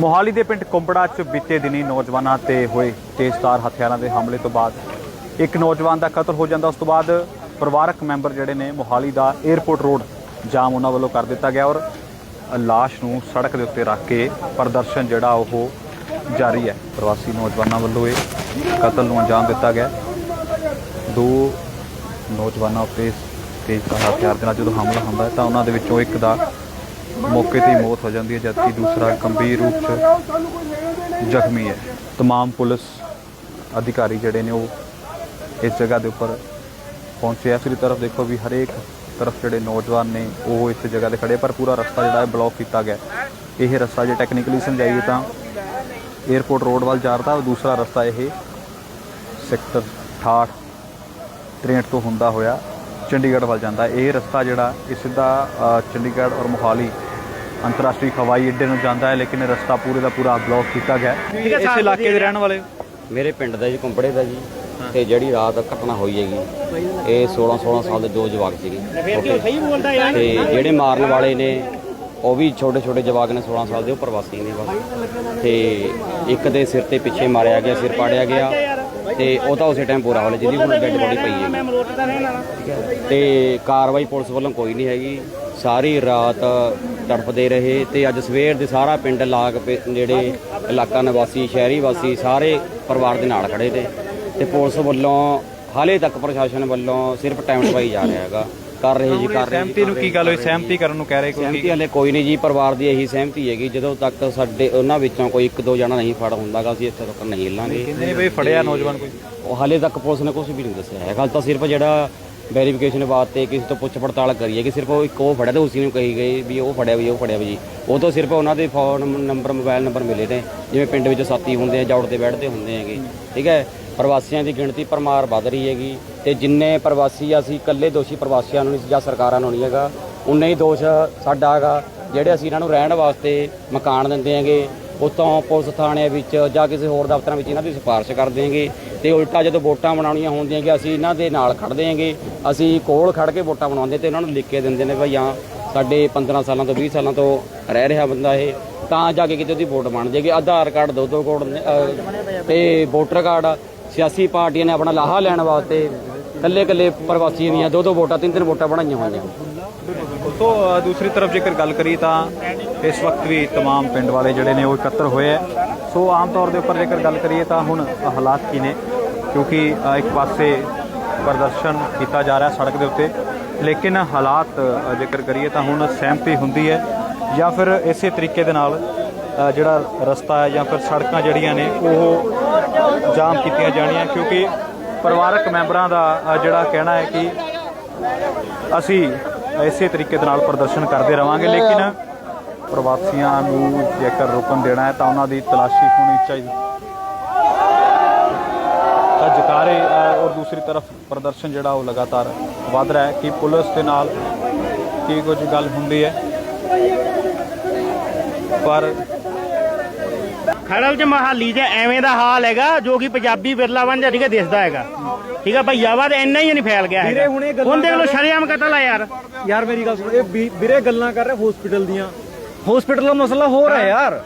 ਮੋਹਾਲੀ ਦੇ ਪਿੰਡ ਕੁੰਬੜਾ 'ਚ ਬੀਤੇ ਦਿਨੀ ਨੌਜਵਾਨਾਂ ਤੇ ਹੋਏ ਤੇਜ਼ਧਾਰ ਹਥਿਆਰਾਂ ਦੇ ਹਮਲੇ ਤੋਂ ਬਾਅਦ ਇੱਕ ਨੌਜਵਾਨ ਦਾ ਕਤਲ ਹੋ ਜਾਂਦਾ। ਉਸ ਤੋਂ ਬਾਅਦ ਪਰਿਵਾਰਕ ਮੈਂਬਰ ਜਿਹੜੇ ਨੇ ਮੋਹਾਲੀ ਦਾ 에ਅਰਪੋਰਟ ਰੋਡ ਜਾਮ ਉਹਨਾਂ ਵੱਲੋਂ ਕਰ ਦਿੱਤਾ ਗਿਆ ਔਰ ਲਾਸ਼ ਨੂੰ ਸੜਕ ਦੇ ਉੱਤੇ ਰੱਖ ਕੇ ਪ੍ਰਦਰਸ਼ਨ ਜਿਹੜਾ ਉਹ ਜਾਰੀ ਹੈ। ਪ੍ਰਵਾਸੀ ਨੌਜਵਾਨਾਂ ਵੱਲੋਂ ਇਹ ਕਤਲ ਨੂੰ ਅੰਜਾਮ ਦਿੱਤਾ ਗਿਆ। ਦੋ ਨੌਜਵਾਨਾਂ ਉੱਤੇ ਤੇਜ਼ਧਾਰ ਹਥਿਆਰ ਦੇ ਨਾਲ ਜਦੋਂ ਹਮਲਾ ਹੁੰਦਾ ਤਾਂ ਉਹਨਾਂ ਦੇ ਵਿੱਚੋਂ ਇੱਕ ਦਾ ਮੌਕੇ ਤੇ ਮੌਤ ਹੋ ਜਾਂਦੀ ਹੈ, ਜਦਕਿ ਦੂਸਰਾ ਗੰਭੀਰ ਰੂਪ 'ਚ ਜ਼ਖਮੀ ਹੈ। ਤਮਾਮ ਪੁਲਿਸ ਅਧਿਕਾਰੀ ਜਿਹੜੇ ਨੇ ਉਹ ਇਸ ਜਗ੍ਹਾ ਦੇ ਉੱਪਰ ਪਹੁੰਚੇ ਆ। ਸਰੀ ਤਰਫ ਦੇਖੋ ਵੀ ਹਰੇਕ ਤਰਫ ਜਿਹੜੇ ਨੌਜਵਾਨ ਨੇ, ਉਹ ਇਸ ਜਗ੍ਹਾ ਤੇ ਖੜੇ ਪਰ ਪੂਰਾ ਰਸਤਾ ਜਿਹੜਾ ਹੈ ਬਲੌਕ ਕੀਤਾ ਗਿਆ। ਇਹ ਰਸਤਾ ਜੇ ਟੈਕਨੀਕਲੀ ਸਮਝਾਈਏ ਤਾਂ 에어ਪੋਰਟ ਰੋਡ ਵੱਲ ਜਾ ਉਹ ਦੂਸਰਾ ਰਸਤਾ ਇਹ ਸੈਕਟਰ 68 63 ਤੋਂ ਹੁੰਦਾ ਹੋਇਆ। ਚੰਡੀਗੜ੍ਹ ਵੱਲ ਜਾਂਦਾ। ਇਹ ਰਸਤਾ ਜਿਹੜਾ ਇਹ ਸਿੱਧਾ ਚੰਡੀਗੜ੍ਹ ਔਰ ਮੋਹਾਲੀ ਅੰਤਰਰਾਸ਼ਟਰੀ ਹਵਾਈ ਅੱਡੇ ਨੂੰ ਜਾਂਦਾ ਹੈ ਲੇਕਿਨ ਇਹ ਰਸਤਾ ਪੂਰੇ ਦਾ ਪੂਰਾ ਬਲੌਕ ਕੀਤਾ ਗਿਆ ਹੈ। ਇਸ ਇਲਾਕੇ ਦੇ ਰਹਿਣ ਵਾਲੇ ਮੇਰੇ ਪਿੰਡ ਦਾ ਜੀ ਕੁੰਪੜੇ ਦਾ ਜੀ ਤੇ ਜਿਹੜੀ ਰਾਤ ਘਟਨਾ ਹੋਈ ਹੈਗੀ ਇਹ 16 16 ਸਾਲ ਦੇ ਦੋ ਜਵਾਕ ਸੀਗੇ ਛੋਟੇ। ਤੇ ਜਿਹੜੇ ਮਾਰਨ ਵਾਲੇ ਨੇ ਉਹ ਵੀ ਛੋਟੇ ਛੋਟੇ ਜਵਾਕ ਨੇ 16 ਸਾਲ ਦੇ ਉਹ ਪ੍ਰਵਾਸੀ ਨੇ ਬਸ ਤੇ ਇੱਕ ਦੇ ਸਿਰ ਤੇ ਪਿੱਛੇ ਮਾਰਿਆ ਗਿਆ ਸਿਰ ਪਾੜਿਆ ਗਿਆ ਤੇ ਉਹ ਤਾਂ ਉਸੇ ਟਾਈਮ ਪੂਰਾ ਹੋ ਲਿਆ ਜਿਹਦੀ ਹੁਣ ਡੈਡ ਬੋਡੀ ਪਈ ਹੈ। ਤੇ ਕਾਰਵਾਈ ਪੁਲਿਸ ਵੱਲੋਂ ਕੋਈ ਨਹੀਂ ਹੈਗੀ। ਸਾਰੀ ਰਾਤ ਤੜਫਦੇ ਰਹੇ ਤੇ ਅੱਜ ਸਵੇਰ ਦੇ ਸਾਰਾ ਪਿੰਡ ਲਾਗ ਜਿਹੜੇ ਇਲਾਕਾ ਨਿਵਾਸੀ ਸ਼ਹਿਰੀ ਵਾਸੀ ਸਾਰੇ ਪਰਿਵਾਰ ਦੇ ਨਾਲ ਖੜੇ ਤੇ ਤੇ ਪੁਲਿਸ ਵੱਲੋਂ ਹਾਲੇ ਤੱਕ ਪ੍ਰਸ਼ਾਸਨ ਵੱਲੋਂ ਸਿਰਫ ਟਾਈਮ ਟਵਾਈ ਜਾ ਰਿਹਾ ਹੈਗਾ। ਕਰ ਰਹੇ ਜੀ ਕਰ ਰਹੇ ਸਹਿਮਤੀ ਨੂੰ ਕੀ ਗੱਲ ਹੋਈ? ਸਹਿਮਤੀ ਕਰਨ ਨੂੰ ਕਹਿ ਰਹੇ ਕੋਈ ਸਹਿਮਤੀ ਹਲੇ ਕੋਈ ਨਹੀਂ ਜੀ ਪਰਿਵਾਰ ਦੀ ਇਹੀ ਸਹਿਮਤੀ ਹੈਗੀ ਜਦੋਂ ਤੱਕ ਸਾਡੇ ਉਹਨਾਂ ਵਿੱਚੋਂ ਕੋਈ ਇੱਕ ਦੋ ਜਣਾ ਨਹੀਂ ਫੜ ਹੁੰਦਾਗਾ ਅਸੀਂ ਇੱਥੇ ਤੱਕ ਨਹੀਂ ਹਿੱਲਾਂਗੇ। ਕਹਿੰਦੇ ਨੇ ਵੀ ਫੜਿਆ ਨੌਜਵਾਨ ਕੋਈ? ਉਹ ਹਾਲੇ ਤੱਕ ਪੁਲਿਸ ਨੇ ਕੁਝ ਵੀ ਨਹੀਂ ਦੱਸਿਆ ਹੈ ਗੱਲ ਤਾਂ ਸਿਰਫ ਜਿਹੜਾ ਵੈਰੀਫਿਕੇਸ਼ਨ ਵਾਸਤੇ ਕਿਸੇ ਤੋਂ ਪੁੱਛ ਪੜਤਾਲ ਕਰੀਏ ਕਿ ਸਿਰਫ ਉਹ ਇੱਕ ਉਹ ਫੜਿਆ ਤੇ ਉਸੇ ਨੂੰ ਕਹੀ ਗਈ ਵੀ ਉਹ ਫੜਿਆ ਵੀ ਉਹ ਫੜਿਆ ਵੀ ਜੀ। ਉਹ ਤੋਂ ਸਿਰਫ ਉਹਨਾਂ ਦੇ ਫੋਨ ਨੰਬਰ ਮੋਬਾਈਲ ਨੰਬਰ ਮਿਲੇ ਨੇ ਜਿਵੇਂ ਪਿੰਡ ਵਿੱਚ ਸਾਥੀ ਹੁੰਦੇ ਆ ਜੌੜ ਤੇ ਬੈਠਦੇ ਹੁੰਦੇ ਹੈਗੇ। ਠੀਕ ਹੈ? ਪ੍ਰਵਾਸੀਆਂ ਦੀ ਗਿਣਤੀ ਪਰਮਾਰ ਵੱਧ ਰਹੀ ਹੈਗੀ ਤੇ ਜਿੰਨੇ ਪ੍ਰਵਾਸੀ ਅਸੀਂ ਇਕੱਲੇ ਦੋਸ਼ੀ ਪ੍ਰਵਾਸੀਆਂ ਨੂੰ ਨਹੀਂ ਜਾਂ ਸਰਕਾਰਾਂ ਨੂੰ ਨਹੀਂ ਹੈਗਾ ਉਨੇ ਹੀ ਦੋਸ਼ ਸਾਡਾ ਹੈਗਾ ਜਿਹੜੇ ਅਸੀਂ ਇਹਨਾਂ ਨੂੰ ਰਹਿਣ ਵਾਸਤੇ ਮਕਾਨ ਦਿੰਦੇ ਹੈਗੇ ਉਤੋਂ ਪੁਲਿਸ ਥਾਣੇ ਵਿੱਚ ਜਾਂ ਕਿਸੇ ਹੋਰ ਦਫ਼ਤਰਾਂ ਵਿੱਚ ਇਹਨਾਂ ਦੀ ਸਿਫਾਰਿਸ਼ ਕਰ ਦੇਂਗੇ ਤੇ ਉਲਟਾ ਜਦੋਂ ਵੋਟਾਂ ਬਣਾਉਣੀਆਂ ਹੁੰਦੀਆਂ ਕਿ ਅਸੀਂ ਇਹਨਾਂ ਦੇ ਨਾਲ ਖੜਦੇ ਹਾਂਗੇ ਅਸੀਂ ਕੋਲ ਖੜ ਕੇ ਵੋਟਾਂ ਬਣਾਉਂਦੇ ਤੇ ਇਹਨਾਂ ਨੂੰ ਲਿਖ ਕੇ ਦਿੰਦੇ ਨੇ ਭਈ ਹਾਂ ਸਾਡੇ 15 ਸਾਲਾਂ ਤੋਂ 20 ਸਾਲਾਂ ਤੋਂ ਰਹਿ ਰਿਹਾ ਬੰਦਾ ਇਹ ਤਾਂ ਜਾ ਕੇ ਕਿਤੇ ਉਹਦੀ ਵੋਟ ਬਣ ਜਾਏਗੀ ਆਧਾਰ ਕਾਰਡ ਦੋ ਦੋ ਕੋਡ ਨੇ, ਤੇ ਵੋਟਰ ਕਾਰਡ ਸਿਆਸੀ ਪਾਰਟੀਆਂ ਨੇ ਆਪਣਾ ਲਾਹਾ ਲੈਣ ਵਾਸਤੇ ਕੱਲੇ ਕੱਲੇ ਪ੍ਰਵਾਸੀ ਦੀਆਂ ਦੋ ਦੋ ਵੋਟਾਂ ਤਿੰਨ ਤਿੰਨ ਵੋਟਾਂ ਬਣਾਈਆਂ ਹੋਈਆਂ ਸੋ ਅ, ਦੂਸਰੀ ਤਰਫ ਜੇਕਰ ਗੱਲ ਕਰੀਏ ਤਾਂ ਇਸ ਵਕਤ ਵੀ तमाम ਪਿੰਡ ਵਾਲੇ ਜਿਹੜੇ ਨੇ ਉਹ ਇਕੱਤਰ ਹੋਏ ਆ ਸੋ ਆਮ ਤੌਰ ਦੇ ਉੱਪਰ ਜੇਕਰ ਗੱਲ ਕਰੀਏ ਤਾਂ ਹੁਣ ਹਾਲਾਤ ਕੀ ਨੇ ਕਿਉਂਕਿ ਅ, ਇੱਕ ਪਾਸੇ ਪ੍ਰਦਰਸ਼ਨ ਕੀਤਾ ਜਾ ਰਿਹਾ ਸੜਕ ਦੇ ਉੱਤੇ ਲੇਕਿਨ ਹਾਲਾਤ ਅ, ਜੇਕਰ ਕਰੀਏ ਤਾਂ ਹੁਣ ਸਹਿਮਤੀ ਹੁੰਦੀ ਹੈ ਜਾਂ ਫਿਰ ਇਸੇ ਤਰੀਕੇ ਦੇ ਨਾਲ ਅ, ਜਿਹੜਾ ਰਸਤਾ ਹੈ ਜਾਂ ਫਿਰ ਸੜਕਾਂ ਜਿਹੜੀਆਂ ਨੇ ਉਹ ਜਾਮ ਕੀਤੀਆਂ ਜਾਣੀਆਂ, ਕਿਉਂਕਿ ਪਰਿਵਾਰਕ ਮੈਂਬਰਾਂ ਦਾ ਜਿਹੜਾ ਕਹਿਣਾ ਹੈ ਕਿ ਅਸੀਂ ਇਸੇ ਤਰੀਕੇ ਦੇ ਨਾਲ ਪ੍ਰਦਰਸ਼ਨ ਕਰਦੇ ਰਵਾਂਗੇ, ਲੇਕਿਨ ਪ੍ਰਵਾਸੀਆਂ ਨੂੰ ਜੇਕਰ ਰੁਕਣ ਦੇਣਾ ਹੈ, ਤਾਂ ਉਹਨਾਂ ਦੀ ਤਲਾਸ਼ੀ ਹੋਣੀ ਚਾਹੀਦੀ। ਤਾਂ ਜਕਾਰੇ ਔਰ ਦੂਸਰੀ ਤਰਫ ਪ੍ਰਦਰਸ਼ਨ ਜਿਹੜਾ ਉਹ ਲਗਾਤਾਰ ਵਧ ਰਿਹਾ ਹੈ ਕਿ ਪੁਲਿਸ ਦੇ ਨਾਲ ਕੀ ਕੁਝ ਗੱਲ ਹੁੰਦੀ ਹੈ। ਪਰ ਖੜਲ ਚ ਮਹਾਲੀ 'ਚ ਐਵੇਂ ਦਾ ਹਾਲ ਹੈਗਾ ਜੋ ਕਿ ਪੰਜਾਬੀ ਬਿਰਲਾ ਬਣ ਜਾ ਠੀਕ ਹੈ ਦਿਸਦਾ ਹੈਗਾ। ਠੀਕ ਹੈ ਭਈਆਵਾ ਤੇ ਇੰਨਾ ਹੀ ਨਹੀਂ ਫੈਲ ਗਿਆ ਹੈਗਾ। ਹੁਣੇ ਗੱਲਾਂ ਹੁਣ ਦੇਖ ਲਓ ਸ਼ਰੇਆਮ ਕਤਲ ਆ ਯਾਰ। ਯਾਰ ਮੇਰੀ ਗੱਲ ਸੁਣ ਇਹ ਵੀ- ਵੀਰੇ ਗੱਲਾਂ ਕਰ ਰਹੇ ਹਸਪੀਟਲ ਦੀਆਂ। ਹਸਪੀਟਲ ਦਾ ਮਸਲਾ ਹੋ ਰਿਹਾ ਯਾਰ।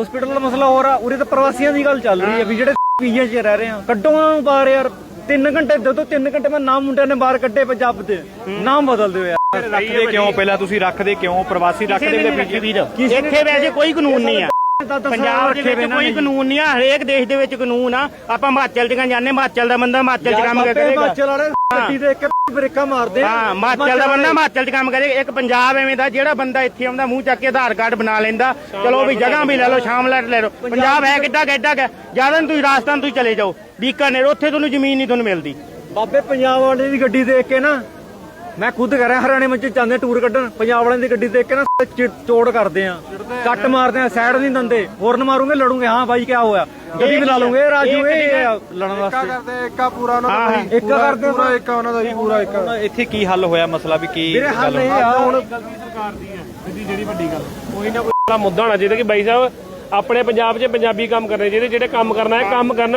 ਹਸਪੀਟਲ ਦਾ ਮਸਲਾ ਹੋ ਰਿਹਾ ਉਰੇ ਤਾਂ ਪ੍ਰਵਾਸੀਆਂ ਦੀ ਗੱਲ ਚੱਲ ਰਹੀ ਹੈ ਵੀ ਜਿਹੜੇ ਪੀਜੀਆਂ 'ਚ ਰਹਿ ਰਹੇ ਆ। ਕੱਢੋ ਉਹਨਾਂ ਨੂੰ ਬਾਹਰ ਯਾਰ। 3 ਘੰਟੇ ਦੋ ਦੋ 3 ਘੰਟੇ ਮੈਂ ਨਾਮ ਮੁੰਡਿਆਂ ਨੇ ਬਾਹਰ ਕੱਢੇ ਪੰਜਾਬ ਦੇ। ਨਾਮ ਬਦਲ ਦਿਓ ਯਾਰ। ਰੱਖਦੇ ਕਿਉਂ? ਪਹਿਲਾਂ ਤੁਸੀਂ ਰੱਖਦੇ ਕਿਉਂ? ਪ੍ਰਵਾਸੀ ਰੱਖਦੇ ਕਿਸੇ ਨੇ ਵੀ ਨਹੀਂ ਰੱਖੇ ਵੀਰ ਇੱਥੇ ਵੈਸੇ ਕੋਈ ਕਾਨੂੰਨ ਨਹੀਂ ਆ। ਪੰਜਾਬ ਦੇ ਵਿੱਚ ਕੋਈ ਕਾਨੂੰਨ ਨਹੀਂ ਆ ਹਰੇਕ ਦੇਸ਼ ਦੇ ਵਿੱਚ ਕਾਨੂੰਨ ਆ। ਆਪਾਂ ਹਿਮਾਚਲ ਚ ਜਾਂਦੇ ਹਿਮਾਚਲ ਦਾ ਬੰਦਾ ਹਿਮਾਚਲ ਚ ਕੰਮ ਕਰੇਗਾ। ਹਿਮਾਚਲ ਵਾਲੇ ਗੱਡੀ ਦੇ ਇੱਕ ਬ੍ਰੇਕਾਂ ਮਾਰਦੇ ਆ। ਹਾਂ ਹਿਮਾਚਲ ਦਾ ਬੰਦਾ ਹਿਮਾਚਲ ਚ ਕੰਮ ਕਰੇਗਾ ਇੱਕ ਪੰਜਾਬ ਐਵੇਂ ਦਾ ਜਿਹੜਾ ਬੰਦਾ ਇੱਥੇ ਆਉਂਦਾ ਮੂੰਹ ਚੱਕ ਕੇ ਆਧਾਰ ਕਾਰਡ ਬਣਾ ਲੈਂਦਾ। ਚਲੋ ਵੀ ਜਗ੍ਹਾ ਵੀ ਲੈ ਲਓ ਸ਼ਾਮਲਾਟ ਲੈ ਲਓ। ਪੰਜਾਬ ਹੈ ਕਿੱਡਾ ਕਿੱਡਾ ਜ਼ਿਆਦਾ ਤੁਸੀਂ ਰਾਜਸਥਾਨ ਤੁਸੀਂ ਚਲੇ ਜਾਓ। ਬੀਕਾਨੇਰ ਉੱਥੇ ਤੁਹਾਨੂੰ ਜ਼ਮੀਨ ਨਹੀਂ ਤੁਹਾਨੂੰ ਮਿਲਦੀ। ਬਾਬੇ ਪੰਜਾਬ ਵਾਲੇ ਦੀ ਗੱਡੀ ਦੇਖ ਕੇ ਨਾ ਮੈਂ ਖੁਦ ਕਰ ਰਿਹਾ ਹਰਿਆਣੇ ਵਿੱਚ ਜਾਂਦੇ ਟੂਰ ਕੱਢਣ ਪੰਜਾਬ ਵਾਲਿਆਂ ਦੀ ਗੱਡੀ ਦੇਖ ਕੇ ਨਾ ਚੋੜ ਕਰਦੇ ਆ। ਕੱਟ ਮਾਰਦੇ ਆ ਸਾਈਡ ਨਹੀਂ ਦਿੰਦੇ। ਹੋਰਨ ਮਾਰੂਗੇ ਲੜੂਗੇ। ਹਾਂ ਬਾਈ ਕੀ ਹੋਇਆ? ਗੱਡੀ ਵੀ ਲਾ ਲੂਗੇ ਰਾਜੂ ਇਹ ਲੜਨ ਵਾਸਤੇ। ਕਰਦੇ ਇੱਕਾ ਪੂਰਾ ਉਹਨਾਂ ਦਾ ਹਾਂ, ਇੱਕ ਕਰਦੇ ਪੂਰਾ ਇੱਕਾ ਉਹਨਾਂ ਦਾ ਜੀ ਪੂਰਾ ਇੱਕਾ। ਇੱਥੇ ਕੀ ਹੱਲ ਹੋਇਆ? ਮਸਲਾ ਵੀ ਕੀ ਗੱਲ ਇਹ ਆ ਹੁਣ ਬੜਾ ਮੁੱਦਾ ਹੋਣਾ ਚਾਹੀਦਾ ਕਿ ਬਾਈ ਸਾਹਿਬ ਆਪਣੇ ਪੰਜਾਬ 'ਚ ਪੰਜਾਬੀ ਕੰਮ ਕਰਨੇ ਚਾਹੀਦੇ ਜਿਹੜੇ ਕੰਮ ਕਰਨਾ ਹੈ ਕੰਮ ਕਰਨ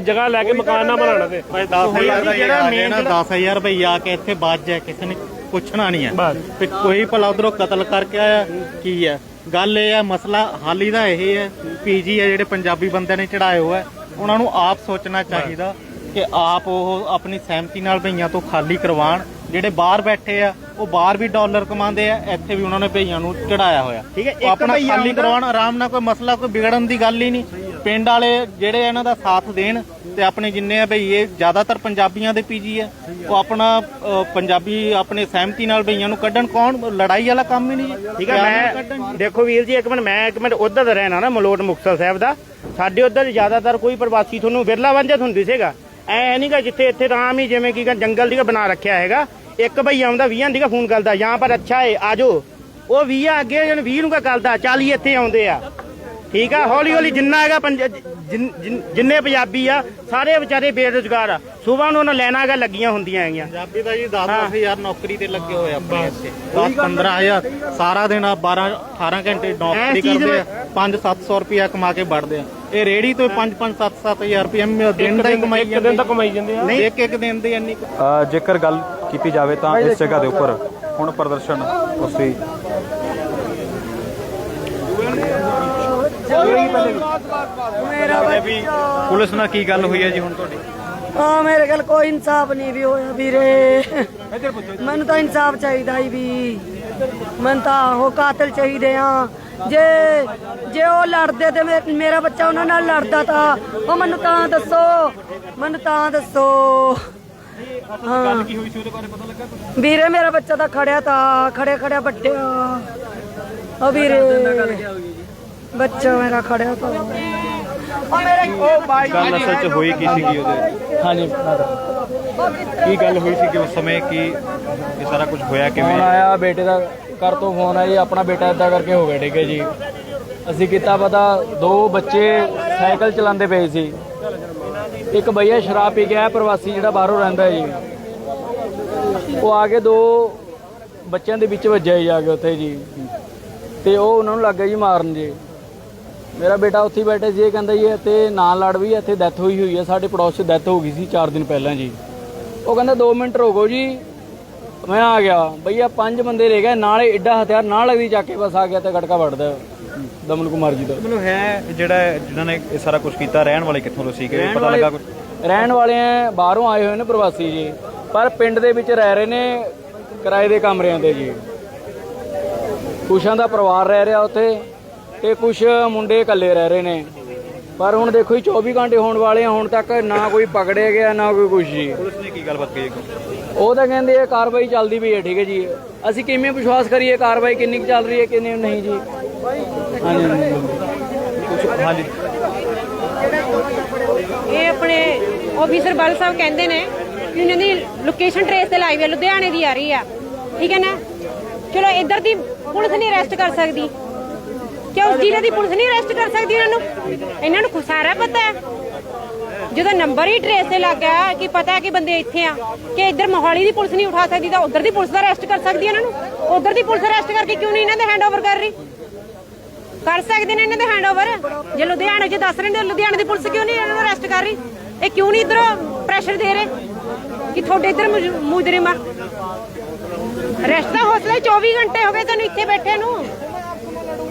ਜਗ੍ਹਾ ਲੈ ਕੇ ਮਕਾਨ ਨਾ ਬਣਾਉਣਾ ਤੇ। 10000 ਦਾ ਜਿਹੜਾ ਮੇਨ 10000 ਰੁਪਏ ਆ ਕੇ ਇੱਥੇ ਬਾਜ ਜਾ ਕਿਸੇ ਨੇ ਪੁੱਛਣਾ ਨਹੀਂ ਹੈ ਵੀ ਕੋਈ ਭਲਾ ਉਧਰੋਂ ਕਤਲ ਕਰਕੇ ਆਇਆ ਕੀ ਹੈ ਗੱਲ ਇਹ ਹੈ ਮਸਲਾ ਹਾਲੀ ਦਾ ਇਹ ਹੈ ਪੀਜੀ ਹੈ ਜਿਹੜੇ ਪੰਜਾਬੀ ਬੰਦੇ ਨੇ ਚੜਾਏ ਹੋਏ ਹੈ ਉਹਨਾਂ ਨੂੰ ਆਪ ਸੋਚਣਾ ਚਾਹੀਦਾ ਕਿ ਆਪ ਉਹ ਆਪਣੀ ਸਹਿਮਤੀ ਨਾਲ ਭਈਆਂ ਤੋਂ ਖਾਲੀ ਕਰਵਾਉਣ ਜਿਹੜੇ ਬਾਹਰ ਬੈਠੇ ਆ ਉਹ ਬਾਹਰ ਵੀ ਡਾਲਰ ਕਮਾਉਂਦੇ ਆ ਇੱਥੇ ਵੀ ਉਹਨਾਂ ਨੇ ਭਈਆਂ ਨੂੰ ਚੜਾਇਆ ਹੋਇਆ। ਠੀਕ ਹੈ, ਆਪਣਾ ਭਈਆ ਖਾਲੀ ਕਰਵਾਉਣ ਆਰਾਮ ਨਾਲ ਕੋਈ ਮਸਲਾ ਕੋਈ ਵਿਗੜਨ ਦੀ ਗੱਲ ਹੀ ਨਹੀਂ। ਪਿੰਡ ਵਾਲੇ ਜਿਹੜੇ ਇਹਨਾਂ ਦਾ ਸਾਥ ਦੇਣ ਤੇ ਆਪਣੇ ਜਿੰਨੇ ਆ ਭਈਏ ਜ਼ਿਆਦਾਤਰ ਪੰਜਾਬੀਆਂ ਦੇ ਪੀਜੀ ਆ ਉਹ ਆਪਣਾ ਅ, ਪੰਜਾਬੀ ਆਪਣੇ ਸਹਿਮਤੀ ਨਾਲ ਭਈਆਂ ਨੂੰ ਕੱਢਣ ਕੌਣ ਲੜਾਈ ਵਾਲਾ ਕੰਮ ਹੀ ਨਹੀਂ ਜੀ ਠੀਕ ਹੈ ਮੈਂ ਦੇਖੋ ਵੀਰ ਜੀ ਇੱਕ ਮਿੰਟ ਮੈਂ ਇੱਕ ਮਿੰਟ ਉਧਰ ਦਾ ਰਹਿਣਾ ਨਾ ਮਲੋਟ ਮੁਕਤਸਰ ਸਾਹਿਬ ਦਾ। ਸਾਡੇ ਉਧਰ ਜ਼ਿਆਦਾਤਰ ਕੋਈ ਪ੍ਰਵਾਸੀ ਤੁਹਾਨੂੰ ਵਿਰਲਾ ਵਾਂਝਾ ਤੁਹਾਨੂੰ ਦਿਸੇਗਾ ਐ ਨਹੀਂਗਾ ਜਿੱਥੇ ਇੱਥੇ ਆਮ ਹੀ ਜਿਵੇਂ ਕੀ ਜੰਗਲ ਦੀ ਬਣਾ ਰੱਖਿਆ ਹੈਗਾ। ਇੱਕ ਭਈ ਆਉਂਦਾ 20 ਦੀ ਫੋਨ ਕਰਦਾ ਯਹਾਂ ਪਰ ਅੱਛਾ ਹੈ ਆਜੋ ਉਹ 20 ਅੱਗੇ ਜਨ 20 ਨੂੰ ਕਾ ਕਰਦਾ 40 ਇੱਥੇ ਆਉਂਦੇ ਆ। ਠੀਕ ਆ ਹੌਲੀ ਹੌਲੀ ਜਿੰਨਾ ਹੈਗਾ ਜਿੰਨ- ਪੰਜਾਬੀ ਆ ਸਾਰੇ ਵਿਚਾਰੇ ਬੇਰੁਜ਼ਗਾਰ ਆ। ਸਵੇਰ ਨੂੰ ਉਹਨਾਂ ਲੈਣਾ ਹੈਗਾ ਲੱਗੀਆਂ ਹੁੰਦੀਆਂ ਹੈਗੀਆਂ। ਪੰਜਾਬੀ ਦਾ ਜੀ 10 ਹਜ਼ਾਰ ਨੌਕਰੀ ਤੇ ਲੱਗੇ ਹੋਏ ਆਪਣੇ ਇੱਥੇ। 10 15000 ਸਾਰਾ ਦਿਨ ਆ 12 18 ਘੰਟੇ ਨੌਕਰੀ ਕਰਦੇ ਆ 5 700 ਰੁਪਿਆ ਕਮਾ ਕੇ ਵੜਦੇ ਆ। ਇਹ ਰੇੜੀ ਤੋਂ 5 5 7 7000 ਰੁਪਿਆ ਦਿਨ ਦਾ ਹੀ ਕਮਾਈ ਇੱਕ ਦਿਨ ਤਾਂ ਕਮਾਈ ਜਾਂਦੇ ਆ। ਨਹੀਂ ਇੱਕ ਇੱਕ ਦਿਨ ਦੀ ਇੰਨੀ ਜੇਕਰ ਗੱਲ ਕੀਤੀ ਜਾਵੇ ਤਾਂ ਇਸ ਜਗ੍ਹਾ ਦੇ ਉੱਪਰ ਹੁਣ ਪ੍ਰਦਰਸ਼ਨ ਤੁਸੀਂ ਪੁਲਿਸ ਨਾਲ ਕੀ ਗੱਲ ਹੋਈ ਹੈ ਜੀ ਹੁਣ ਤੁਹਾਡੀ? ਹਾਂ ਮੇਰੇ ਕੋਲ ਕੋਈ ਇਨਸਾਫ ਨਹੀਂ ਵੀ ਹੋਇਆ ਵੀਰੇ। ਮੈਨੂੰ ਤਾਂ ਇਨਸਾਫ ਚਾਹੀਦਾ ਹੀ ਵੀ। ਮੈਨੂੰ ਤਾਂ ਉਹ ਕਾਤਲ ਚਾਹੀਦੇ ਆ ਜੇ ਜੇ ਉਹ ਲੜਦੇ ਤੇ ਮੇ- ਮੇਰਾ ਬੱਚਾ ਉਹਨਾਂ ਨਾਲ ਲੜਦਾ ਤਾਂ ਉਹ ਮੈਨੂੰ ਤਾਂ ਦੱਸੋ ਮੈਨੂੰ ਤਾਂ ਦੱਸੋ। ਹਾਂ। ਵੀਰੇ ਮੇਰਾ ਬੱਚਾ ਤਾਂ ਖੜਿਆ ਤਾਂ ਖੜੇ ਖੜਿਆ ਵੱਟਿਆ। ਉਹ ਵੀਰੇ। ਬੱਚਾ ਮੇਰਾ ਖੜਿਆ ਤਾਂ ਉਹ ਮੇਰੇ ਗੱਲ ਅਸਲ 'ਚ ਹੋਈ ਕੀ ਸੀਗੀ ਉਹਦੇ? ਹਾਂਜੀ ਕੀ ਗੱਲ ਹੋਈ ਸੀ ਕਿ ਉਸ ਸਮੇਂ ਕੀ ਇਹ ਸਾਰਾ ਕੁਝ ਹੋਇਆ ਫੋਨ ਕਿਵੇਂ ਆਇਆ ਬੇਟੇ ਦਾ ਘਰ ਤੋਂ ਫੋਨ ਆਇਆ ਜੀ ਆਪਣਾ ਬੇਟਾ ਇਦਾਂ ਕਰਕੇ ਹੋ ਗਿਆ ਠੀਕ ਜੀ। ਅਸੀਂ ਕੀਤਾ ਪਤਾ ਦੋ ਬੱਚੇ ਸਾਈਕਲ ਚਲਾਉਂਦੇ ਪਏ ਸੀ। ਇੱਕ ਭਈਆ ਸ਼ਰਾਬ ਪੀ ਕੇ ਆਇਆ ਪ੍ਰਵਾਸੀ ਜਿਹੜਾ ਬਾਹਰੋਂ ਰਹਿੰਦਾ ਹੈ ਜੀ। ਉਹ ਆ ਕੇ ਦੋ ਬੱਚਿਆਂ ਦੇ ਵਿੱਚ ਵੱਜਿਆ ਜੀ ਆ ਕੇ ਉੱਥੇ ਜੀ। ਤੇ ਉਹ ਉਹਨਾਂ ਨੂੰ ਲੱਗ ਗਿਆ ਜੀ ਮਾਰਨ ਜੀ। ਮੇਰਾ ਬੇਟਾ ਉੱਥੇ ਬੈਠੇ ਸੀ ਇਹ ਕਹਿੰਦਾ ਜੀ ਇੱਥੇ ਨਾ ਲੜ ਵੀ ਇੱਥੇ ਡੈਥ ਹੋਈ ਹੋਈ ਹੈ ਸਾਡੇ ਪੜੋਸ 'ਚ ਡੈਥ ਹੋ ਗਈ ਸੀ 4 ਦਿਨ ਪਹਿਲਾਂ ਜੀ। ਉਹ ਕਹਿੰਦਾ 2 ਮਿੰਟ ਰੁਕੋ ਜੀ ਮੈਂ ਆ ਗਿਆ। ਭਈਆ ਪੰਜ ਬੰਦੇ ਰਹਿ ਗਏ ਨਾਲੇ ਏਡਾ ਹਥਿਆਰ ਨਾਲ ਲੱਗਦੀ ਚੱਕ ਕੇ ਬਸ ਆ ਗਿਆ ਤੇ ਗੜਕਾ ਵੜਦਾ ਦਮਨ ਕੁਮਾਰ ਜੀ ਦਾ। ਮੈਨੂੰ ਹੈ ਜਿਹੜਾ ਜਿਨ੍ਹਾਂ ਨੇ ਇਹ ਸਾਰਾ ਕੁਝ ਕੀਤਾ ਰਹਿਣ ਵਾਲੇ ਕਿੱਥੋਂ ਦੇ ਸੀਗੇ ਪਤਾ ਲੱਗਾ ਕੁਝ ਰਹਿਣ ਵਾਲੇ ਆ ਬਾਹਰੋਂ ਆਏ ਹੋਏ ਨੇ ਪ੍ਰਵਾਸੀ ਜੀ ਪਰ ਪਿੰਡ ਦੇ ਵਿੱਚ ਰਹਿ ਰਹੇ ਨੇ ਕਿਰਾਏ ਦੇ ਕਮਰਿਆਂ ਤੇ ਜੀ। ਕੁਛਾਂ ਦਾ ਪਰਿਵਾਰ ਰਹਿ ਰਿਹਾ ਉੱਥੇ। ਤੇ ਕੁਛ ਮੁੰਡੇ ਇਕੱਲੇ ਰਹਿ ਰਹੇ ਨੇ। ਪਰ ਹੁਣ ਦੇਖੋ ਜੀ 24 ਘੰਟੇ ਹੋਣ ਵਾਲੇ ਆ ਹੁਣ ਤੱਕ ਨਾ ਕੋਈ ਪਕੜਿਆ ਗਿਆ ਨਾ ਕੋਈ ਕੁਛ ਜੀ। ਪੁਲਿਸ ਨੇ ਕੀ ਗੱਲਬਾਤ ਕਹੀ ਉਹ ਤਾਂ ਕਹਿੰਦੇ ਇਹ ਕਾਰਵਾਈ ਚੱਲਦੀ ਪਈ ਹੈ ਠੀਕ ਹੈ ਜੀ। ਅਸੀਂ ਕਿਵੇਂ ਵਿਸ਼ਵਾਸ ਕਰੀਏ ਕਾਰਵਾਈ ਕਿੰਨੀ ਕੁ ਚੱਲ ਰਹੀ ਹੈ ਕਿੰਨੀ ਨਹੀਂ ਜੀ। ਹਾਂਜੀ ਹਾਂਜੀ। ਕੁਝ ਹਾਂਜੀ। ਇਹ ਆਪਣੇ ਆਫੀਸਰ ਬਲ ਸਾਹਿਬ ਕਹਿੰਦੇ ਨੇ ਕਿ ਉਹਨਾਂ ਦੀ ਲੋਕੇਸ਼ਨ ਟ੍ਰੇਸ ਤੇ ਲਾਈ ਹੋਈ ਹੈ ਲੁਧਿਆਣੇ ਦੀ ਆ ਰਹੀ ਆ। ਠੀਕ ਹੈ ਨਾ? ਚਲੋ ਇੱਧਰ ਦੀ ਪੁਲਿਸ ਨਹੀਂ ਅਰੈਸਟ ਕਰ ਸਕਦੀ। ਕਿਉਂ? ਉਸ ਜ਼ਿਲ੍ਹੇ ਦੀ ਪੁਲਿਸ ਨਹੀਂ ਅਰੈਸਟ ਕਰ ਸਕਦੀ ਇਹਨਾਂ ਨੂੰ? ਇਹਨਾਂ ਨੂੰ ਸਾਰਾ ਪਤਾ ਹੈ। ਜਦੋਂ ਨੰਬਰ ਹੀ ਟ੍ਰੇਸ ਤੇ ਲੱਗ ਗਿਆ ਕਿ ਪਤਾ ਹੈ ਕਿ ਬੰਦੇ ਇੱਥੇ ਆ, ਕਿ ਇੱਧਰ ਮੋਹਾਲੀ ਦੀ ਪੁਲਿਸ ਨਹੀਂ ਉਠਾ ਸਕਦੀ ਤਾਂ ਉੱਧਰ ਦੀ ਪੁਲਿਸ ਦਾ ਅਰੈਸਟ ਕਰ ਸਕਦੀ ਇਹਨਾਂ ਨੂੰ? ਉੱਧਰ ਦੀ ਪੁਲਿਸ ਅਰੈਸਟ ਕਰਕੇ ਕਿਉਂ ਨਹੀਂ ਇਹਨਾਂ ਦੇ ਹੈਂਡਓਵਰ ਕਰ ਰਹੀ? ਕਰ ਸਕਦੇ ਨੇ ਇਹਨਾਂ ਦੇ ਹੈਂਡਓਵਰ ਜੇ ਲੁਧਿਆਣੇ 'ਚ ਦੱਸ ਰਹੇ ਨੇ ਲੁਧਿਆਣੇ ਦੀ ਪੁਲਿਸ ਕਿਉਂ ਨਹੀਂ ਇਹਨਾਂ ਨੂੰ ਅਰੈਸਟ ਕਰ ਰਹੀ? ਇਹ ਕਿਉਂ ਨਹੀਂ ਇਧਰ ਪ੍ਰੈਸ਼ਰ ਦੇ ਰਹੇ ਕਿ ਤੁਹਾਡੇ ਇਧਰ ਮੁਜਰਮ? ਆ ਅਰੈਸਟ ਤਾਂ ਹੋ ਸਕਦਾ 24 ਘੰਟੇ ਹੋ ਗਏ ਤੈਨੂੰ ਇੱਥੇ ਬੈਠੇ ਨੂੰ।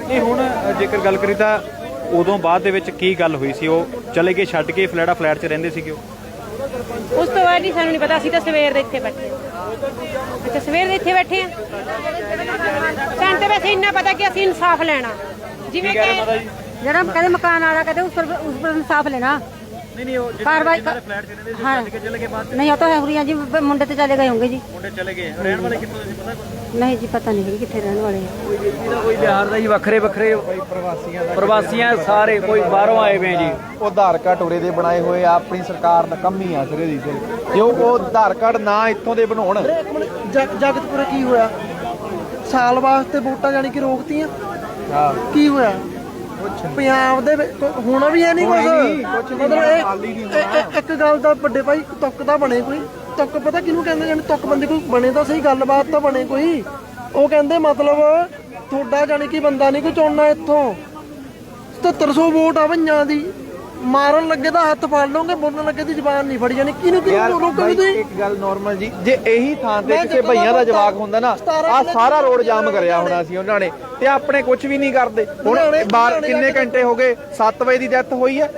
ਨਹੀਂ ਹੁਣ ਜੇਕਰ ਗੱਲ ਕਰੀ ਤਾਂ ਉਦੋਂ ਬਾਅਦ ਦੇ ਵਿੱਚ ਕੀ ਗੱਲ ਹੋਈ ਸੀ? ਉਹ ਚਲੇ ਗਏ ਛੱਡ ਕੇ ਫਲੈੜਾ ਫਲੈਟ 'ਚ ਰਹਿੰਦੇ ਸੀਗੇ ਉਹ? ਉਸ ਤੋਂ ਬਾਅਦ ਨਹੀਂ ਸਾਨੂੰ ਨਹੀਂ ਪਤਾ ਅਸੀਂ ਤਾਂ ਸਵੇਰ ਦੇ ਇੱਥੇ ਬੈਠੇ ਹਾਂ। ਅੱਛਾ ਸਵੇਰ ਦੇ ਇੱਥੇ ਬੈਠੇ ਆ ਸਾਨੂੰ ਤਾਂ ਵੈਸੇ ਇੰਨਾ ਪਤਾ ਕਿ ਅਸੀਂ ਇਨਸਾਫ ਲੈਣਾ। ਜਿਵੇਂ ਕਿ ਜਿਹੜਾ ਕਹਿੰਦੇ ਮਕਾਨ ਵਾਲਾ ਕਹਿੰਦੇ ਉਸ ਪਰ ਉਸ ਪਰ ਇਨਸਾਫ ਲੈਣਾ। ਨਹੀਂ ਨਹੀਂ ਉਹ ਕਾਰਵਾਈ ਫਲੈਟ ਸੀ ਹਾਂ। ਛੱਡ ਕੇ ਚਲੇ ਗਏ ਬਾਅਦ ਨਹੀਂ ਉਹ ਤਾਂ ਹੁਰੀਆਂ ਜੀ ਬ- ਮੁੰਡੇ ਤੇ ਚਲੇ ਗਏ ਹੋਣਗੇ ਜੀ। ਮੁੰਡੇ ਚਲੇ ਗਏ। ਰਹਿਣ ਵਾਲੇ ਕਿੱਥੋਂ ਦੇ ਸੀ ਪਤਾ ਕੁਛ? ਨਹੀਂ ਜੀ ਪਤਾ ਨਹੀਂ ਕਿੱਥੇ ਰਹਿਣ ਵਾਲੇ ਆ। ਕੋਈ ਬਿਹਾਰ ਦਾ ਜੀ ਵੱਖਰੇ ਵੱਖਰੇ ਪ੍ਰਵਾਸੀਆਂ ਸਾਰੇ ਕੋਈ ਬਾਹਰੋਂ ਆਏ ਵੇ ਜੀ। ਉਹ ਆਧਾਰ ਕਾਰਡ ਉਰੇ ਦੇ ਬਣਾਏ ਹੋਏ ਆ ਆਪਣੀ ਸਰਕਾਰ ਨਕੰਮੀ ਆ ਸਿਰੇ ਦੀ ਸਿਰੇ ਜੇ ਉਹ ਆਧਾਰ ਕਾਰਡ ਨਾ ਇੱਥੋਂ ਦੇ ਬਣਾਉਣ। ਜਗਤਪੁਰੇ ਕੀ ਹੋਇਆ? ਸਾਲ ਵਾਸਤੇ ਵੋਟਾਂ ਜਾਨੀ ਕਿ ਰੋਕਤੀਆਂ? ਕੀ ਹੋਇਆ? ਪੰਜਾਬ ਦੇ ਵਿੱਚ ਕੋਈ ਹੋਣਾ ਵੀ ਹੈ ਨਹੀਂ ਕੁਝ ਮਤਲਬ ਇਹ- ਇਹ ਇਹ- ਇੱਕ ਗੱਲ ਦਾ ਵੱਡੇ ਭਾਈ ਤੁੱਕ ਦਾ ਬਣੇ ਕੋਈ। ਤੁੱਕ ਪਤਾ ਕਿਹਨੂੰ ਕਹਿੰਦੇ ਜਾਨੀ ਤੁੱਕ ਬੰਦੇ ਕੋਈ ਬਣੇ ਤਾਂ ਸਹੀ ਗੱਲਬਾਤ ਤਾਂ ਬਣੇ ਕੋਈ। ਉਹ ਕਹਿੰਦੇ ਮਤਲਬ ਤੁਹਾਡਾ ਜਾਨੀ ਕਿ ਬੰਦਾ ਨਹੀਂ ਕੋਈ ਚੁਣਨਾ ਇੱਥੋਂ। 7700 ਵੋਟ ਆ ਭਈਆਂ ਦੀ। ਮਾਰਨ ਲੱਗੇ ਤਾਂ ਹੱਥ ਫੜ ਲਓਗੇ ਬੋਲਣ ਲੱਗੇ ਦੀ ਜ਼ਬਾਨ ਨਹੀਂ ਫੜੀ ਜਾਣੀ। ਕਿਹਨੂੰ ਯਾਰ ਕਿਹਨੂੰ ਰੋਕੋਗੇ ਬਾਈ, ਤੁਸੀਂ? ਇੱਕ ਗੱਲ ਨਾਰਮਲ ਜੀ ਜੇ ਇਹੀ ਥਾਂ ਤੇ ਮੈਂ ਕਿਸੇ ਜਦੋਂ ਭਈਆਂ ਦਾ ਜਵਾਕ ਹੁੰਦਾ ਨਾ ਸਤਾਰਾਂ ਆ ਕਿੱਲੇ ਸਾਰਾ ਰੋਡ ਜਾਮ ਕਰਿਆ ਹੋਣਾ ਸੀ ਉਹਨਾਂ ਨੇ ਤੇ ਆਪਣੇ ਕੁਝ ਵੀ ਨਹੀਂ ਕਰਦੇ। ਹੁਣ ਲੁਧਿਆਣੇ- ਬਾਹਰ ਲੁਧਿਆਣੇ ਕਿੰਨੇ ਜਾ ਕੇ ਘੰਟੇ ਹੋ ਗਏ? 7 ਵਜੇ ਦੀ ਡੈਥ ਹੋਈ ਹੈ।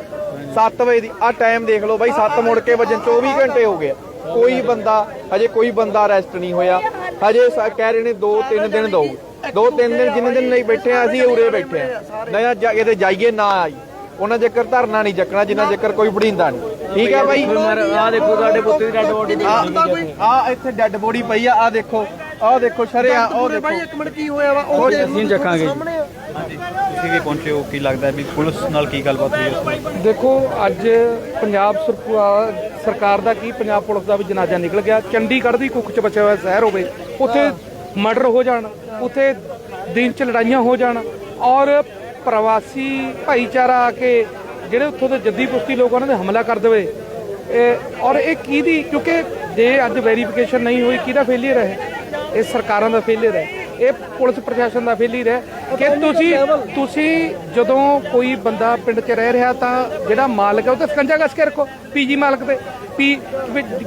7 ਵਜੇ ਦੀ ਆ ਟਾਈਮ ਦੇਖ ਲਓ ਬਾਈ 7 ਮੁੜ ਕੇ ਵਜਨ 24 ਘੰਟੇ ਹੋ ਗਏ। ਆ। ਕੋਈ ਬੰਦਾ ਹਜੇ ਕੋਈ ਬੰਦਾ ਅਰੈਸਟ ਨਹੀਂ ਹੋਇਆ। ਹਜੇ ਸ- ਕਹਿ ਰਹੇ ਨੇ 2-3 ਦਿਨ ਦੋ ਦੋ ਤਿੰਨ ਦਿਨ ਜਿੰਨੇ ਦਿਨ ਨਹੀਂ ਬੈਠੇ ਆ ਅਸੀਂ ਉਰੇ ਬੈਠੇ ਆ। ਨਾ ਜਾ ਕਿਤੇ ਜਾਈਏ ਨਾ ਆਈ। ਉਹਨਾਂ ਜੇਕਰ ਧਰਨਾ ਨਹੀਂ ਚੱਕਣਾ ਜਿੰਨਾ ਜੇਕਰ ਕੋਈ ਬੜੀਂਦਾ ਨਹੀਂ। ਠੀਕ ਹੈ ਬਾਈ? ਆ ਦੇਖੋ ਸਾਡੇ ਪੁੱਤ ਦੀ ਡੈਡ ਬੋਡੀ ਆ। ਇੱਥੇ ਡੈੱਡ ਬੋਡੀ ਪਈ ਆ ਆ ਦੇਖੋ। ਆ ਦੇਖੋ ਸ਼ਰੇ ਆ ਉਹ ਦੇਖੋ। ਇੱਕ ਮਿੰਟ ਕੀ ਹੋਇਆ ਵਾ? ਉਹ ਅਸੀਂ ਚੱਕਾਂਗੇ। ਸਾਹਮਣੇ। ਆ। ਤੁਸੀਂ ਵੀ ਪਹੁੰਚੇ ਹੋ ਕੀ ਲੱਗਦਾ ਹੈ ਵੀ ਪੁਲਿਸ ਨਾਲ ਕੀ ਗੱਲਬਾਤ ਹੋਈ? ਦੇਖੋ ਅੱਜ ਪੰਜਾਬ ਸਰਕਾ- ਸਰਕਾਰ ਦਾ ਕੀ ਪੰਜਾਬ ਪੁਲਿਸ ਦਾ ਵੀ ਜਨਾਜ਼ਾ ਨਿਕਲ ਗਿਆ। ਚੰਡੀਗੜ੍ਹ ਦੀ ਕੁੱਖ ਚ ਬਚਿਆ ਹੋਇਆ ਸ਼ਹਿਰ ਹੋਵੇ ਉੱਥੇ ਮਰਡਰ ਹੋ ਜਾਣ ਉੱਥੇ ਦਿਨ ਚ ਲੜਾਈਆਂ ਹੋ ਜਾਣ ਔਰ ਪ੍ਰਵਾਸੀ ਭਾਈਚਾਰਾ ਆ ਕੇ ਜਿਹੜੇ ਉੱਥੋਂ ਦੇ ਜੱਦੀ ਪੁਸ਼ਤੀ ਲੋਕ ਉਹਨਾਂ ਦੇ ਹਮਲਾ ਕਰ ਦੇਵੇ। ਇਹ ਔਰ ਇਹ ਕਿਹਦੀ ਕਿਉਂਕਿ ਜੇ ਅੱਜ ਵੈਰੀਫਿਕੇਸ਼ਨ ਨਹੀਂ ਹੋਈ ਕਿਹਦਾ ਫੇਲਿਅਰ ਹੈ? ਇਹ ਸਰਕਾਰਾਂ ਦਾ ਫੇਲਿਅਰ ਹੈ। ਇਹ ਪੁਲਿਸ ਪ੍ਰਸ਼ਾਸਨ ਦਾ ਫੇਲਿਅਰ ਹੈ। ਕਿ ਤੁਸੀਂ ਤੁਸੀਂ ਜਦੋਂ ਕੋਈ ਬੰਦਾ ਪਿੰਡ 'ਚ ਰਹਿ ਰਿਹਾ ਤਾਂ ਜਿਹੜਾ ਮਾਲਕ ਹੈ ਉਹ ਤੇ ਸਕੰਜਾ ਕੱਸ ਕੇ ਰੱਖੋ ਪੀਜੀ ਮਾਲਕ ਤੇ। ਵੀ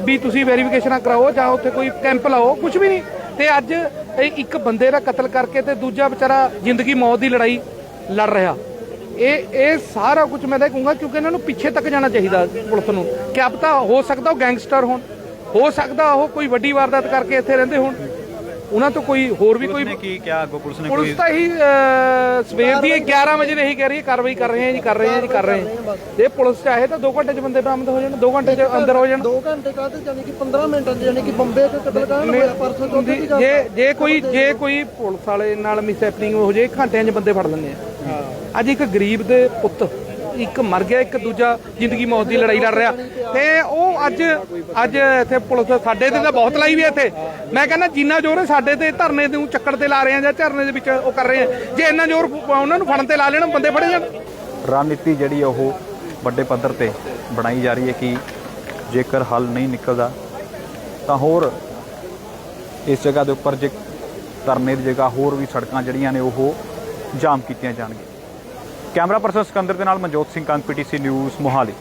ਵੀ- ਤੁਸੀਂ ਵੈਰੀਫਿਕੇਸ਼ਨਾਂ ਕਰਾਓ ਜਾਂ ਉੱਥੇ ਕੋਈ ਕੈਂਪ ਲਾਓ ਕੁਝ ਵੀ ਨਹੀਂ। ਤੇ ਅੱਜ ਇੱਕ ਬੰਦੇ ਦਾ ਕਤਲ ਕਰਕੇ ਤੇ ਦੂਜਾ ਵਿਚਾਰਾ ਜ਼ਿੰਦਗੀ ਮੌਤ ਦੀ ਲੜਾਈ ਲੜ ਰਿਹਾ। ਇਹ ਇਹ ਸਾਰਾ ਕੁਝ ਮੈਂ ਤਾਂ ਕਹੂੰਗਾ ਕਿਉਂਕਿ ਇਹਨਾਂ ਨੂੰ ਪਿੱਛੇ ਤੱਕ ਜਾਣਾ ਚਾਹੀਦਾ ਪੁਲਿਸ ਨੂੰ। ਕਿਆ ਪਤਾ ਹੋ ਸਕਦਾ ਉਹ ਗੈਂਗਸਟਰ ਹੋਣ। ਹੋ ਸਕਦਾ ਉਹ ਕੋਈ ਵੱਡੀ ਵਾਰਦਾਤ ਕਰਕੇ ਇੱਥੇ ਰਹਿੰਦੇ ਹੋਣ। ਉਹਨਾਂ ਤੋਂ ਕੋਈ ਹੋਰ ਵੀ ਕੋਈ ਕੀ ਕਿਹਾ? ਅੱਗੋਂ ਪੁਲਿਸ ਨੇ ਕੋਈ ਪੁਲਿਸ ਤਾਂ ਹੀ ਸਵੇਰ ਦੀ 11 ਵਜੇ ਨੇ ਹੀ ਕਹਿ ਰਹੀ ਹੈ ਕਾਰਵਾਈ ਕਰ ਰਹੇ ਹਾਂ ਜੀ ਕਰ ਰਹੇ ਹਾਂ ਜੀ ਕਰ ਰਹੇ ਹਾਂ। ਜੇ ਪੁਲਿਸ ਚਾਹੇ ਤਾਂ 2 ਘੰਟੇ 'ਚ ਬੰਦੇ ਬਰਾਮਦ ਹੋ ਜਾਣ 2 ਘੰਟੇ 'ਚ ਅੰਦਰ ਹੋ ਜਾਣ। ਦੋ ਘੰਟੇ ਕਾਹਤੇ ਜਾਨੀ ਕਿ 15 ਮਿੰਟ ਜਾਨੀ ਕਿ ਬੰਬੇ ਇੱਕ ਕਤਲ ਕਾਂਡ ਹੋਇਆ ਪਰਸੋਂ ਗੱਲ ਜੇ ਜੇ ਕੋਈ ਜੇ ਕੋਈ ਪੁਲਿਸ ਵਾਲੇ ਨਾਲ ਮਿਸ ਹੈਪਨਿੰਗ ਹੋ ਜੇ ਘੰਟਿਆਂ 'ਚ ਬੰਦੇ ਫੜ ਲੈਂਦੇ ਆ। ਅੱਜ ਇੱਕ ਗਰੀਬ ਦੇ ਪੁੱਤ, ਇੱਕ ਮਰ ਗਿਆ, ਇੱਕ ਦੂਜਾ ਜ਼ਿੰਦਗੀ ਮੌਤ ਦੀ ਲੜਾਈ ਲੜ ਰਿਹਾ। ਤੇ ਉਹ ਅੱਜ ਅੱਜ ਇੱਥੇ ਪੁਲਿਸ ਸਾਡੇ ਤੇ ਤਾਂ ਬਹੁਤ ਲਾਈ ਵੀ ਇੱਥੇ। ਮੈਂ ਕਹਿੰਦਾ ਜਿੰਨਾ ਜ਼ੋਰ ਹੈ ਸਾਡੇ ਤੇ ਧਰਨੇ ਨੂੰ ਚੱਕਰ ਤੇ ਲਾ ਰਹੇ ਆ ਜਾਂ ਧਰਨੇ ਦੇ ਵਿੱਚ ਉਹ ਕਰ ਰਹੇ ਆ, ਜੇ ਇੰਨਾ ਜ਼ੋਰ ਉਹਨਾਂ ਨੂੰ ਫੜਨ ਤੇ ਲਾ ਲੈਣ, ਬੰਦੇ ਫੜੇ ਜਾਣ। ਰਣਨੀਤੀ ਜਿਹੜੀ ਆ ਉਹ ਵੱਡੇ ਪੱਧਰ ਤੇ ਬਣਾਈ ਜਾ ਰਹੀ ਹੈ ਕਿ ਜੇਕਰ ਹੱਲ ਨਹੀਂ ਨਿਕਲਦਾ, ਤਾਂ ਹੋਰ ਇਸ ਜਗ੍ਹਾ ਦੇ ਉੱਪਰ ਜੇ ਧਰਨੇ ਦੀ ਜਗ੍ਹਾ ਹੋਰ ਵੀ ਸੜਕਾਂ ਜਿਹੜੀਆਂ ਨੇ ਉਹ ਜਾਮ ਕੀਤੀਆਂ ਜਾਣਗੀਆਂ। ਕੈਮਰਾ ਪਰਸਨ ਸਿਕੰਦਰ ਦੇ ਨਾਲ ਮਨਜੋਤ ਸਿੰਘ ਕੰਗ ਪੀਟੀਸੀ ਨਿਊਜ਼ ਮੋਹਾਲੀ।